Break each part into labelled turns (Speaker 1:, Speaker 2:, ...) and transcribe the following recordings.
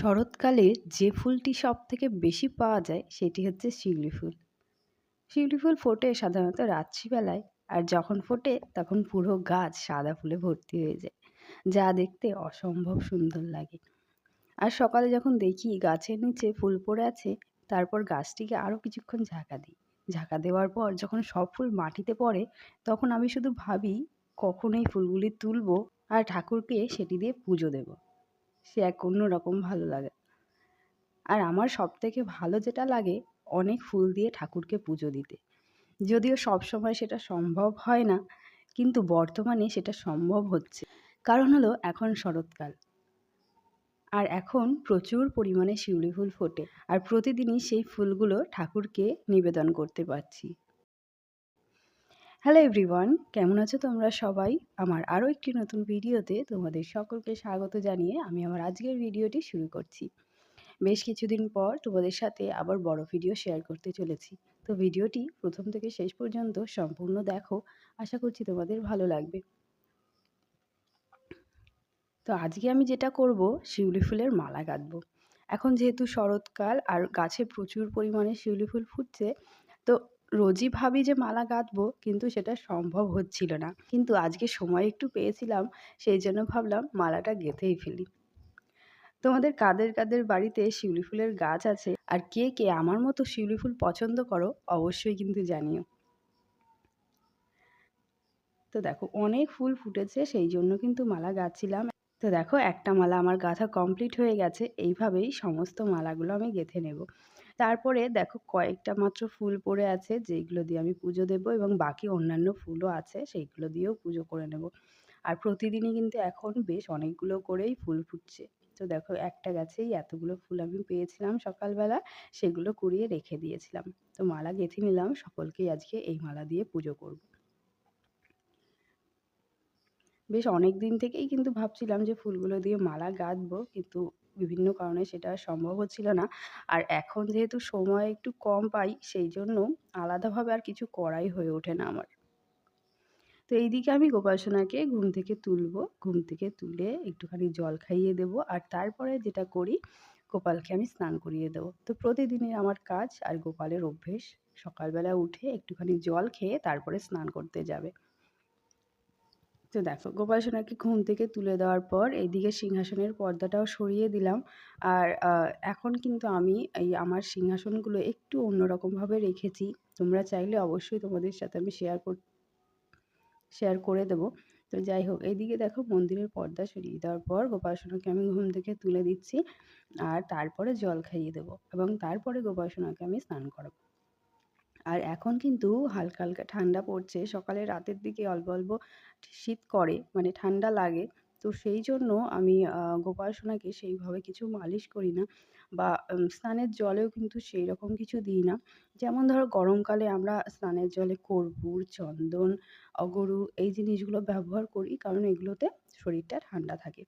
Speaker 1: শরৎকালে যে ফুলটি সব থেকে বেশি পাওয়া যায় সেটি হচ্ছে শিউলি ফুল। শিউলি ফুল ফোটে সাধারণত রাত্রিবেলায় আর যখন ফোটে তখন পুরো গাছ সাদা ফুলে ভর্তি হয়ে যায়, যা দেখতে অসম্ভব সুন্দর লাগে। আর সকালে যখন দেখি গাছের নিচে ফুল পড়ে আছে, তারপর গাছটিকে আরও কিছুক্ষণ ঝাঁকা দিই। ঝাঁকা দেওয়ার পর যখন সব ফুল মাটিতে পড়ে, তখন আমি শুধু ভাবি, কখন এই ফুলগুলি তুলবো? আর ঠাকুরকে সেটি দিয়ে পুজো দেবো। সে এক অন্যরকম ভালো লাগে। আর আমার সব থেকে ভালো যেটা লাগে, অনেক ফুল দিয়ে ঠাকুরকে পুজো দিতে। যদিও সব সময় সেটা সম্ভব হয় না, কিন্তু বর্তমানে সেটা সম্ভব হচ্ছে। কারণ হলো, এখন শরৎকাল। আর এখন প্রচুর পরিমাণে শিউলি ফুল ফোটে। আর প্রতিদিনই সেই ফুলগুলো ঠাকুরকে নিবেদন করতে পারছি। হ্যালো এভরিওয়ান কেমন আছো তোমরা সবাই? আমার আরও একটি নতুন ভিডিওতে তোমাদের সকলকে স্বাগত জানিয়ে আমি আমার আজকের ভিডিওটি শুরু করছি। বেশ কিছুদিন পর তোমাদের সাথে আবার বড় ভিডিও শেয়ার করতে চলেছি। তো ভিডিওটি প্রথম থেকে শেষ পর্যন্ত সম্পূর্ণ দেখো, আশা করছি তোমাদের ভালো লাগবে। তো আজকে আমি যেটা করব, শিউলি ফুলের মালা গাঁথবো। এখন যেহেতু শরৎকাল আর গাছে প্রচুর পরিমাণে শিউলি ফুল ফুটছে, তো রোজই ভাবি যে মালা গাঁথবো, কিন্তু সেটা সম্ভব হচ্ছিল না। কিন্তু আজকে সময় একটু পেয়েছিলাম, সেই জন্য ভাবলাম মালাটা গেঁথেই ফেলি। তোমাদের কাদের কাদের বাড়িতে শিউলি ফুলের গাছ আছে? আর কে কে আমার মতো শিউলি ফুল পছন্দ করো, অবশ্যই কিন্তু জানিও। তো দেখো, অনেক ফুল ফুটেছে, সেই জন্য কিন্তু মালা গাঁথছিলাম। তো দেখো, একটা মালা আমার গাঁথা কমপ্লিট হয়ে গেছে, এইভাবেই সমস্ত মালাগুলো আমি গেঁথে নেব। তারপরে দেখো কয়েকটা মাত্র ফুল পড়ে আছে, যেইগুলো দিয়ে আমি পুজো দেব এবং বাকি অন্যান্য ফুলও আছে, সেইগুলো দিয়েও পুজো করে নেব। আর প্রতিদিনই কিন্তু এখন বেশ অনেকগুলো করেই ফুল ফুটছে। তো দেখো একটা গাছেই এতগুলো ফুল আমি পেয়েছিলাম সকালবেলা, সেগুলো কুড়িয়ে রেখে দিয়েছিলাম। তো মালা গেঁথে নিলাম, সকলকেই আজকে এই মালা দিয়ে পুজো করব। বেশ অনেক দিন থেকেই কিন্তু ভাবছিলাম যে ফুলগুলো দিয়ে মালা গাঁথবো, কিন্তু বিভিন্ন কারণে সেটা সম্ভব হচ্ছিল না। আর এখন যেহেতু সময় একটু কম পাই, সেই জন্য আলাদাভাবে আর কিছু করাই হয়ে ওঠে না আমার। তো এইদিকে আমি গোপাল সোনাকে ঘুম থেকে তুলবো, ঘুম থেকে তুলে একটুখানি জল খাইয়ে দেবো আর তারপরে যেটা করি, গোপালকে আমি স্নান করিয়ে দেবো। তো প্রতিদিনের আমার কাজ আর গোপালের অভ্যেস, সকালবেলা উঠে একটুখানি জল খেয়ে তারপরে স্নান করতে যাবে। তো দেখো গোপাল সোনাকে ঘুম থেকে তুলে দেওয়ার পর এইদিকে সিংহাসনের পর্দাটাও সরিয়ে দিলাম। আর এখন কিন্তু আমি এই আমার সিংহাসনগুলো একটু অন্যরকমভাবে রেখেছি। তোমরা চাইলে অবশ্যই তোমাদের সাথে আমি শেয়ার কর শেয়ার করে দেবো। তো যাই হোক, এইদিকে দেখো মন্দিরের পর্দা সরিয়ে দেওয়ার পর গোপাল সোনাকে আমি ঘুম থেকে তুলে দিচ্ছি। আর তারপরে জল খাইয়ে দেবো এবং তারপরে গোপাল সোনাকে আমি স্নান করাবো। আর এখন কিন্তু হালকা হালকা ঠান্ডা পড়ছে। সকালে রাতের দিকে অল্প অল্প শীত করে মানে ঠান্ডা লাগে। তো সেই জন্য আমি গোপাল সোনাকে সেইভাবে কিছু মালিশ করি না বা স্নানের জলেও কিন্তু সেই রকম কিছু দিই না। যেমন ধরো গরমকালে আমরা স্নানের জলে কর্পূর, চন্দন, অগরু এই জিনিসগুলো ব্যবহার করি, কারণ এগুলোতে শরীরটা ঠান্ডা থাকে।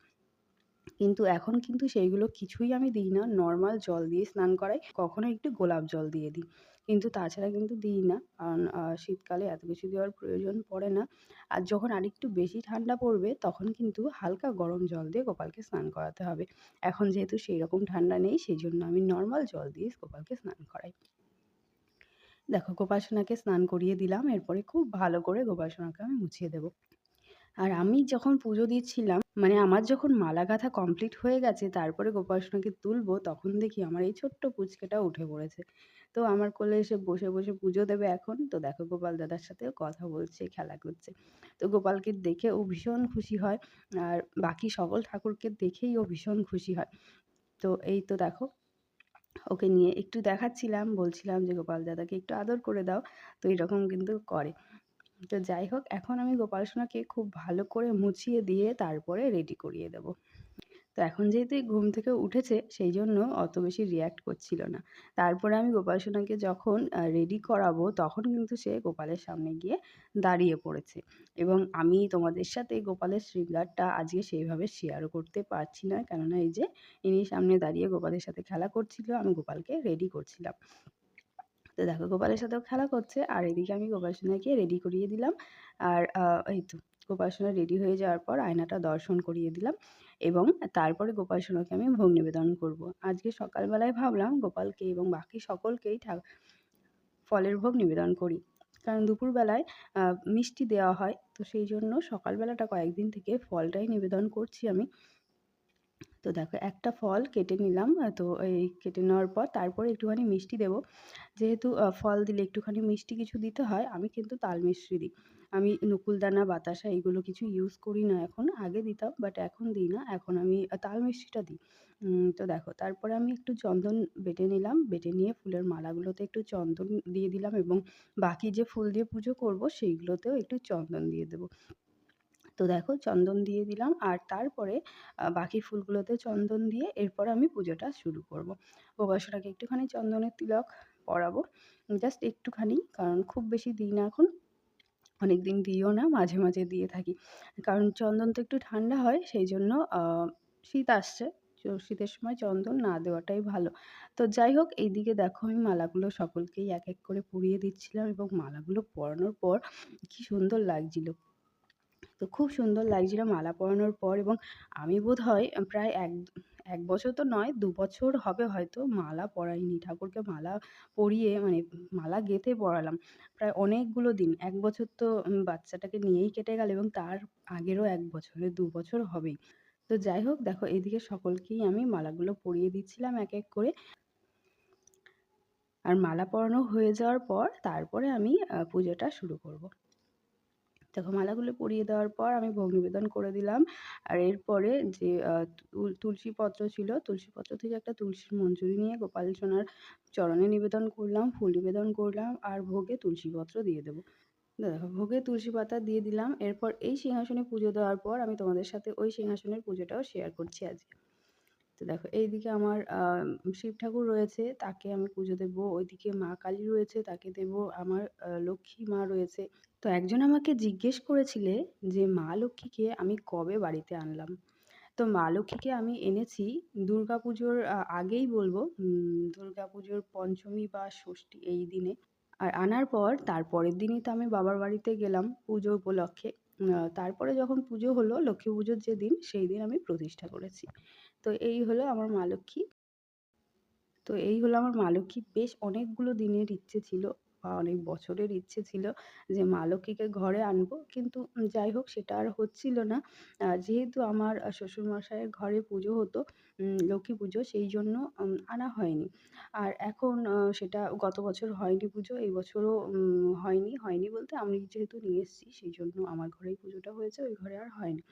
Speaker 1: কিন্তু এখন কিন্তু সেইগুলো কিছুই আমি দিই না। নর্মাল জল দিয়ে স্নান করাই, কখনো একটু গোলাপ জল দিয়ে দিই। কিন্তু তাছাড়া কিন্তু দিই না। কারণ শীতকালে এত কিছু দেওয়ার প্রয়োজন পড়ে না। আর যখন আরেকটু বেশি ঠান্ডা পড়বে, তখন কিন্তু হালকা গরম জল দিয়ে গোপালকে স্নান করাতে হবে। এখন যেহেতু সেই রকম ঠান্ডা নেই সেই জন্য আমি নর্মাল জল দিয়ে গোপালকে স্নান করাই। দেখো গোপাসনাকে স্নান করিয়ে দিলাম। এরপরে খুব ভালো করে গোপাল সোনাকে আমি মুছিয়ে দেবো। আর আমি যখন পুজো দিচ্ছিলাম মানে আমার যখন মালা গাঁথা কমপ্লিট হয়ে গেছে, তারপরে গোপাল সোনাকে তুলবো, তখন দেখি আমার এই ছোট্ট পুচকেটা উঠে পড়েছে। তো আমার কোলে এসে বসে বসে পুজো দেবে এখন। তো দেখো গোপাল দাদার সাথেও কথা বলছে, খেলা করছে। তো গোপালকে দেখে ও ভীষণ খুশি হয় আর বাকি সকল ঠাকুরকে দেখেই ও ভীষণ খুশি হয়। তো এই তো দেখো, ওকে নিয়ে একটু দেখাচ্ছিলাম, বলছিলাম যে গোপাল দাদাকে একটু আদর করে দাও। তো এরকম কিন্তু করে। তো যাই হোক, এখন আমি গোপাল সোনাকে খুব ভালো করে মুছিয়ে দিয়ে তারপরে রেডি করিয়ে দেবো। তো এখন যেহেতু ঘুম থেকে উঠেছে, সেই জন্য অত বেশি রিয়্যাক্ট করছিল না। তারপরে আমি গোপাল সোনাকে যখন রেডি করাবো, তখন কিন্তু সে গোপালের সামনে গিয়ে দাঁড়িয়ে পড়েছে। এবং আমি তোমাদের সাথে গোপালের শৃঙ্গারটা আজকে সেইভাবে শেয়ারও করতে পারছি না, কেননা এই যে, ইনি সামনে দাঁড়িয়ে গোপালের সাথে খেলা করছিল, আমি গোপালকে রেডি করছিলাম। তো দেখো গোপালের সাথেও খেলা করছে, আর এদিকে আমি গোপাল সোনাকে রেডি করিয়ে দিলাম। আর এই তো গোপাল সোনা রেডি হয়ে যাওয়ার পর আয়নাটা দর্শন করিয়ে দিলাম এবং তারপরে গোপাল সোনাকে আমি ভোগ নিবেদন করব। আজকে সকালবেলায় ভাবলাম গোপালকে এবং বাকি সকলকেই ফলের ভোগ নিবেদন করি। কারণ দুপুরবেলায় মিষ্টি দেওয়া হয়, তো সেই জন্য সকালবেলাটা কয়েকদিন থেকে ফলটাই নিবেদন করছি আমি। তো দেখো একটা ফল কেটে নিলাম তো এই কেটে নেওয়ার পর তারপরে একটুখানি মিষ্টি দেবো। যেহেতু ফল দিলে একটুখানি মিষ্টি কিছু দিতে হয়, আমি কিন্তু তাল মিষ্টি দিই। আমি নকুলদানা, বাতাসা এগুলো কিছু ইউজ করি না এখন, আগে দিতাম বাট এখন দিই না, এখন আমি তাল মিষ্টিটা দিই। তো দেখো তারপরে আমি একটু চন্দন বেটে নিলাম, বেটে নিয়ে ফুলের মালাগুলোতে একটু চন্দন দিয়ে দিলাম এবং বাকি যে ফুল দিয়ে পুজো করব সেইগুলোতেও একটু চন্দন দিয়ে দেবো। তো দেখো চন্দন দিয়ে দিলাম আর তারপরে বাকি ফুলগুলোতে চন্দন দিয়ে এরপর আমি পুজোটা শুরু করব। গোপাসনাকে একটুখানি চন্দনের তিলক পরাবো, জাস্ট একটুখানি, কারণ খুব বেশি দিই না এখন অনেক দিন দিইও না, মাঝে মাঝে দিয়ে থাকি। কারণ চন্দন তো একটু ঠান্ডা হয়, সেই জন্য শীত আসছে শীতের সময় চন্দন না দেওয়াটাই ভালো। তো যাই হোক, এইদিকে দেখো আমি মালাগুলো সকলকেই এক এক করে পরিয়ে দিচ্ছিলাম এবং মালাগুলো পরানোর পর কি সুন্দর লাগছিল। তো খুব সুন্দর লাগছিল মালা পরানোর পর এবং আমি বোধ হয় প্রায় এক এক বছর তো নয়, দু বছর হবে হয়তো মালা পরাইনি। ঠাকুরকে মালা পরিয়ে মানে মালা গেঁথে পরালাম প্রায় অনেকগুলো দিন। এক বছর তো বাচ্চাটাকে নিয়েই কেটে গেল এবং তার আগেরও এক বছরে দু বছর হবেই। তো যাই হোক, দেখো এদিকে সকলকেই আমি মালাগুলো পরিয়ে দিচ্ছিলাম এক এক করে। আর মালা পরানো হয়ে যাওয়ার পর তারপরে আমি পুজোটা শুরু করব। দেখো মালাগুলো পরিয়ে দেওয়ার পর আমি ভোগ নিবেদন করে দিলাম। আর এরপরে যে তুলসী পত্র ছিল তুলসী পত্র থেকে একটা তুলসীর মঞ্জুরি নিয়ে গোপাল সোনার চরণে নিবেদন করলাম, ফুল নিবেদন করলাম, আর ভোগে তুলসী পত্র দিয়ে দেবো। দেখো, ভোগে তুলসী পাতা দিয়ে দিলাম। এরপর এই সিংহাসনে পুজো দেওয়ার পর আমি তোমাদের সাথে ওই সিংহাসনের পুজোটাও শেয়ার করছি আজকে। তো দেখো, এইদিকে আমার শিব ঠাকুর রয়েছে, তাকে আমি পুজো দেবো। ওইদিকে মা কালী রয়েছে, তাকে দেবো। আমার লক্ষ্মী মা রয়েছে। তো একজন আমাকে জিজ্ঞেস করেছিলে যে, মা লক্ষ্মীকে আমি কবে বাড়িতে আনলাম? তো মা লক্ষ্মীকে আমি এনেছি পুজোর আগেই বলব পুজোর পঞ্চমী বা ষষ্ঠী এই দিনে। আর আনার পর তারপরের দিনই তো আমি বাবার বাড়িতে গেলাম পুজো উপলক্ষে। তারপরে যখন পুজো হলো, লক্ষ্মী পুজোর যে দিন, সেই দিন আমি প্রতিষ্ঠা করেছি। তো এই হলো আমার মা লক্ষ্মী। তো এই হলো আমার মা লক্ষ্মী। বেশ অনেকগুলো দিনের ইচ্ছে ছিল। অনেক বছরের ইচ্ছে ছিল যে মা লক্ষ্মীকে ঘরে আনব। কিন্তু যাই হোক সেটা আর হচ্ছিল না। যেহেতু আমার শ্বশুরমশাইয়ের ঘরে পুজো হতো লক্ষ্মী পুজো, সেই জন্য আনা হয়নি। আর এখন সেটা গত বছর হয়নি পুজো, এই বছরও হয়নি হয়নি বলতে আমি যেহেতু নিয়ে এসেছি, সেই জন্য আমার ঘরেই পুজোটা হয়েছে, ওই ঘরে আর হয়নি।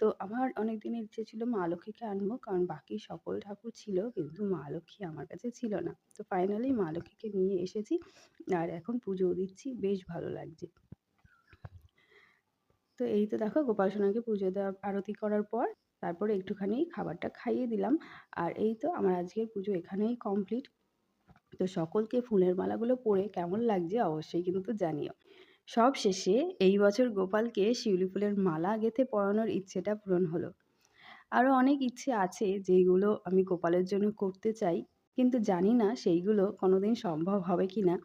Speaker 1: তো আমার অনেক দিনের ইচ্ছে ছিল মা লক্ষ্মীকে আনব। কারণ বাকি সকল ঠাকুর ছিল, কিন্তু মা লক্ষ্মী আমার কাছে ছিল না। তো ফাইনালি মা লক্ষ্মীকে নিয়ে এসেছি আর এখন পুজো দিচ্ছি। বেশ ভালো লাগছে। তো এই তো দেখো গোপাল সোনাকে পুজো দেওয়া আরতি করার পর তারপরে একটুখানি খাবারটা খাইয়ে দিলাম। আর এই তো আমার আজকের পুজো এখানেই কমপ্লিট তো সকলকে ফুলের মালাগুলো পরে কেমন লাগছে অবশ্যই কিন্তু জানিও। সব শেষে এই বছর গোপালকে শিউলি ফুলের মালা গেঁথে পরানোর ইচ্ছেটা পূরণ হলো। আরও অনেক ইচ্ছে আছে যেইগুলো আমি গোপালের জন্য করতে চাই, কিন্তু জানি না সেইগুলো কোনো দিন সম্ভব হবে কি না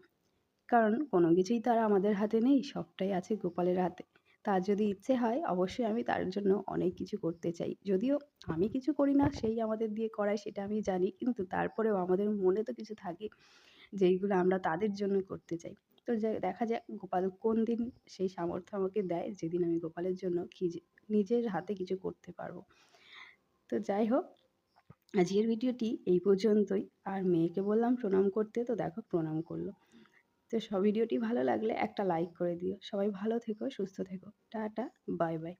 Speaker 1: কারণ কোনো কিছুই তার আমাদের হাতে নেই, সবটাই আছে গোপালের হাতে। তার যদি ইচ্ছে হয়, অবশ্যই আমি তার জন্য অনেক কিছু করতে চাই। যদিও আমি কিছু করি না, সেই আমাদের দিয়ে করায় সেটা আমি জানি, কিন্তু তারপরেও আমাদের মনে তো কিছু থাকে যেইগুলো আমরা তাদের জন্য করতে চাই। তো দেখা যাক গোপাল কোন দিন সেই সামর্থ্য আমাকে দেয় যেদিন আমি গোপালের জন্য নিজের হাতে কিছু করতে পারব। তো যাই হোক, আজকের ভিডিওটি এই পর্যন্তই। আর মেয়েকে বললাম প্রণাম করতে, তো দেখো প্রণাম করল। তো সব ভিডিওটি ভালো লাগলে একটা লাইক করে দিও। সবাই ভালো থেকো, সুস্থ থেকো। Tata bye bye